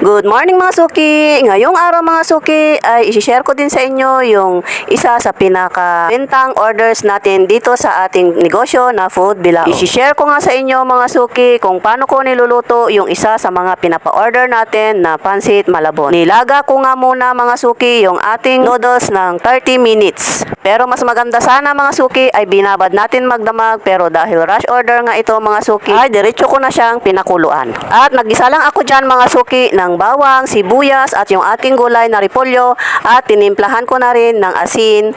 Good morning mga suki! Ngayong araw mga suki ay isi-share ko din sa inyo yung isa sa pinaka-bentang orders natin dito sa ating negosyo na Food Bilao. Isi-share ko nga sa inyo mga suki kung paano ko niluluto yung isa sa mga pinapa-order natin na pansit malabon. Nilaga ko nga muna mga suki yung ating noodles ng 30 minutes. Pero mas maganda sana mga suki ay binabad natin magdamag pero dahil rush order nga ito mga suki ay diretso ko na siyang pinakuluan. At nagisa lang ako dyan mga suki ng bawang, sibuyas at yung ating gulay na repolyo at tinimplahan ko na rin ng asin,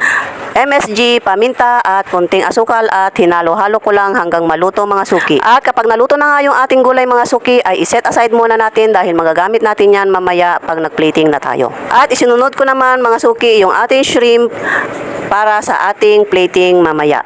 MSG, paminta at kunting asukal at hinalo-halo ko lang hanggang maluto mga suki. At kapag naluto na nga yung ating gulay mga suki ay iset aside muna natin dahil magagamit natin yan mamaya pag nag-plating na tayo. At isinunod ko naman mga suki yung ating shrimp para sa ating plating mamaya.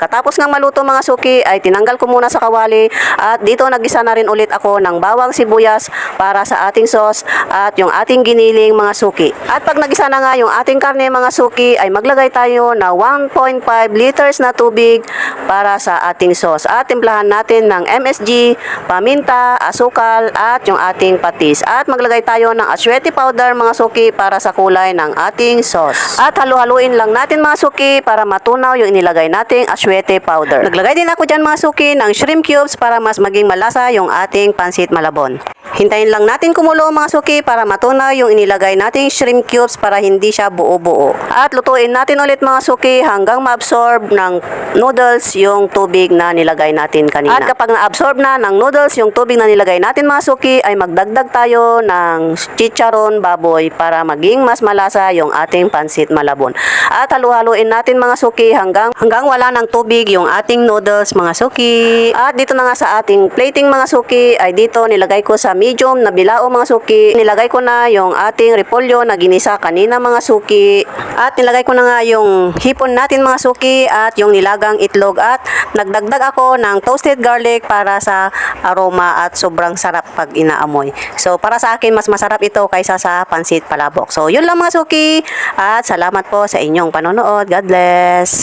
Pagkatapos ng maluto mga suki ay tinanggal ko muna sa kawali at dito nagisa na rin ulit ako ng bawang sibuyas para sa ating sauce at yung ating giniling mga suki. At pag nagisa na nga yung ating karne mga suki ay maglagay tayo na 1.5 liters na tubig para sa ating sauce. At timplahan natin ng MSG, paminta, asukal at yung ating patis. At maglagay tayo ng aswete powder mga suki para sa kulay ng ating sauce. At halu-haluin lang natin mga suki para matunaw yung inilagay nating aswete powder. Naglagay din ako dyan mga suki ng shrimp cubes para mas maging malasa yung ating pansit malabon. Hintayin lang natin kumulo mga suki para matunaw yung inilagay nating shrimp cubes para hindi siya buo-buo. At lutuin natin ulit mga suki hanggang ma-absorb ng noodles yung tubig na nilagay natin kanina. At kapag na-absorb na ng noodles yung tubig na nilagay natin mga suki ay magdagdag tayo ng chicharon baboy para maging mas malasa yung ating pansit malabon. At halu-haluin natin mga suki hanggang hanggang wala ng tubig yung ating noodles mga suki. At dito na nga sa ating plating mga suki ay dito nilagay ko sa medium na bilao mga suki. Nilagay ko na yung ating repolyo na ginisa kanina mga suki. At nilagay ko na nga yung hipon natin mga suki at yung nilagang itlog at nagdagdag ako ng toasted garlic para sa aroma at sobrang sarap pag inaamoy. So para sa akin mas masarap ito kaysa sa pansit palabok. So yun lang mga suki at salamat po sa inyong panonood. God bless!